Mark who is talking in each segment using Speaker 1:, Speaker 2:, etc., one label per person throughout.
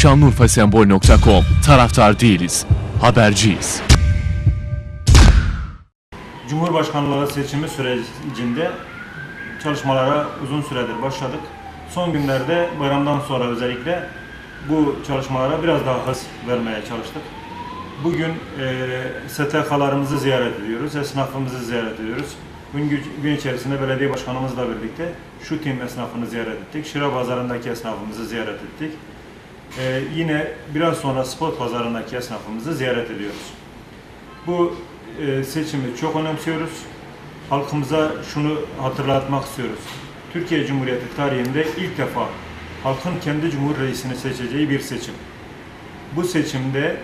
Speaker 1: Şanlıurfasembol.com Taraftar değiliz, haberciyiz.
Speaker 2: Cumhurbaşkanlığı seçimi sürecinde çalışmalara uzun süredir başladık. Son günlerde bayramdan sonra özellikle bu çalışmalara biraz daha hız vermeye çalıştık. Bugün e, STK'larımızı ziyaret ediyoruz, esnafımızı ziyaret ediyoruz. Gün, gün içerisinde belediye başkanımızla birlikte şu tim esnafını ziyaret ettik. Şıra pazarındaki esnafımızı ziyaret ettik. E, yine biraz sonra spot pazarındaki esnafımızı ziyaret ediyoruz. Bu e, seçimi çok önemsiyoruz. Halkımıza şunu hatırlatmak istiyoruz. Türkiye Cumhuriyeti tarihinde ilk defa halkın kendi cumhur reisini seçeceği bir seçim. Bu seçimde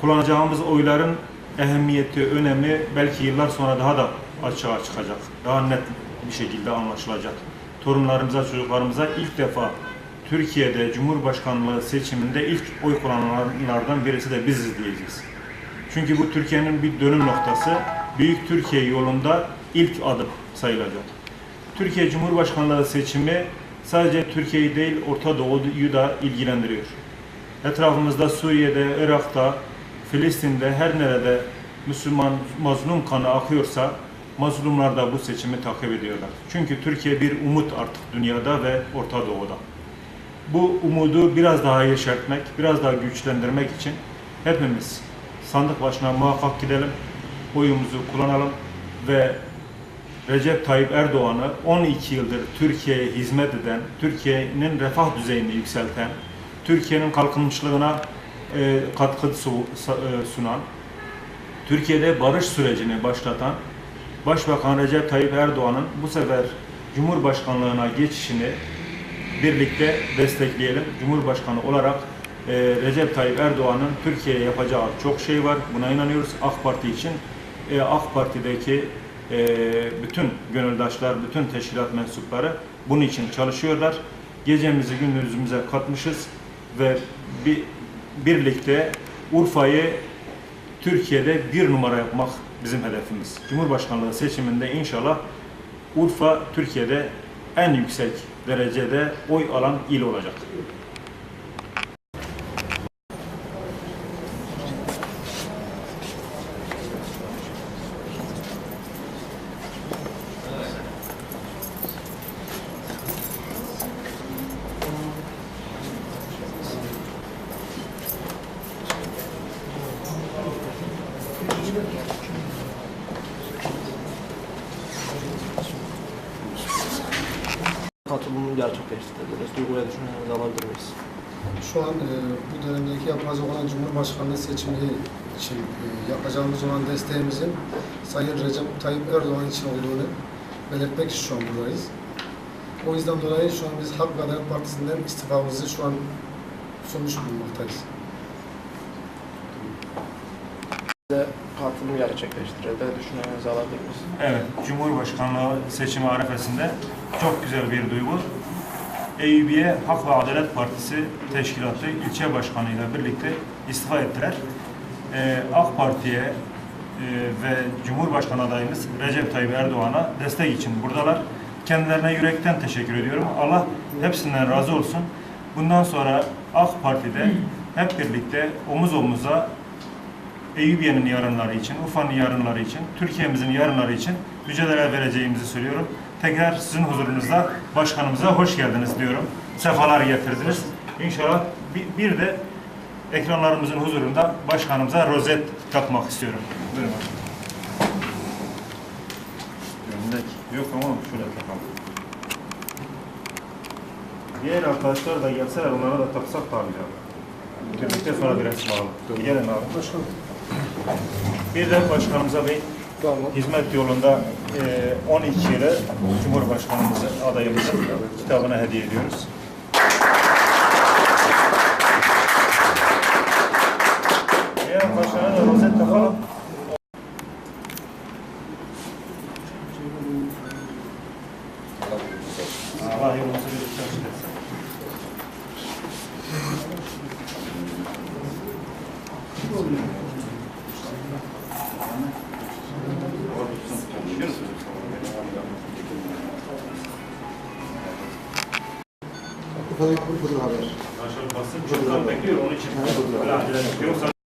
Speaker 2: kullanacağımız oyların ehemmiyeti, önemi belki yıllar sonra daha da açığa çıkacak. Daha net bir şekilde anlaşılacak. Torunlarımıza, çocuklarımıza ilk defa Türkiye'de Cumhurbaşkanlığı seçiminde ilk oy kullananlardan birisi de biziz diyeceğiz. Çünkü bu Türkiye'nin bir dönüm noktası. Büyük Türkiye yolunda ilk adım sayılacak. Türkiye Cumhurbaşkanlığı seçimi sadece Türkiye'yi değil Orta Doğu'yu da ilgilendiriyor. Etrafımızda Suriye'de, Irak'ta, Filistin'de her nerede Müslüman mazlum kanı akıyorsa mazlumlar da bu seçimi takip ediyorlar. Çünkü Türkiye bir umut artık dünyada ve Orta Doğu'da. Bu umudu biraz daha yeşertmek, biraz daha güçlendirmek için hepimiz sandık başına muhakkak gidelim, oyumuzu kullanalım ve Recep Tayyip Erdoğan'ı 12 yıldır Türkiye'ye hizmet eden, Türkiye'nin refah düzeyini yükselten, Türkiye'nin kalkınmışlığına e, katkı e, sunan, Türkiye'de barış sürecini başlatan Başbakan Recep Tayyip Erdoğan'ın bu sefer Cumhurbaşkanlığına geçişini birlikte destekleyelim. Cumhurbaşkanı olarak e, Recep Tayyip Erdoğan'ın Türkiye'ye yapacağı çok şey var. Buna inanıyoruz. AK Parti için e, AK Parti'deki e, bütün gönüldaşlar, bütün teşkilat mensupları bunun için çalışıyorlar. Gecemizi gündüzümüze katmışız ve bir, birlikte Urfa'yı Türkiye'de bir numara yapmak bizim hedefimiz. Cumhurbaşkanlığı seçiminde inşallah Urfa Türkiye'de en yüksek derecede oy alan il olacak.
Speaker 3: Katılımını gerçekleştirdiniz. Duygu ve düşüncelerinizi alabilir miyiz?
Speaker 4: Şu an e, bu dönemdeki yapılacak olan Cumhurbaşkanlığı seçimi için e, yapacağımız olan desteğimizin Sayın Recep Tayyip Erdoğan için olduğunu belirtmek için şu an buradayız. O yüzden dolayı şu an biz Halk Adalet Partisi'nden istifamızı şu an sunmuş bulunmaktayız.
Speaker 3: Size katılım gerçekleştirildi. Düşüncelerinizi alabilir miyiz?
Speaker 2: Evet, Cumhurbaşkanlığı seçimi arifesinde çok güzel bir duygu. Eyüpiye Hak ve Adalet Partisi Teşkilatı ilçe başkanıyla birlikte istifa ettiler. Ee, AK Parti'ye e, ve Cumhurbaşkanı adayımız Recep Tayyip Erdoğan'a destek için buradalar. Kendilerine yürekten teşekkür ediyorum. Allah hepsinden razı olsun. Bundan sonra AK Parti'de hep birlikte omuz omuza Eyüpiye'nin yarınları için, Urfa'nın yarınları için, Türkiye'mizin yarınları için mücadele vereceğimizi söylüyorum. Tekrar sizin huzurunuzda başkanımıza hoş geldiniz diyorum. Sefalar getirdiniz. İnşallah bir, bir de ekranlarımızın huzurunda başkanımıza rozet takmak istiyorum. Buyurun. Yok ama şöyle takalım. Diğer arkadaşlar da gelseler onlara da taksak da abi. Birlikte sonra bir resim alalım. Gelin abi.
Speaker 4: Başkanım.
Speaker 2: Bir de başkanımıza bir
Speaker 3: Tamam.
Speaker 2: hizmet yolunda e, 12 yılı Cumhurbaşkanımız adayımızın kitabına hediye ediyoruz. Eğer başkanı da rozet takalım. Allah yolumuzu bir açık etsin.
Speaker 5: Efendim budur haber.
Speaker 2: Aşağı basın çoktan bekliyor onun için. Yok. Yoksa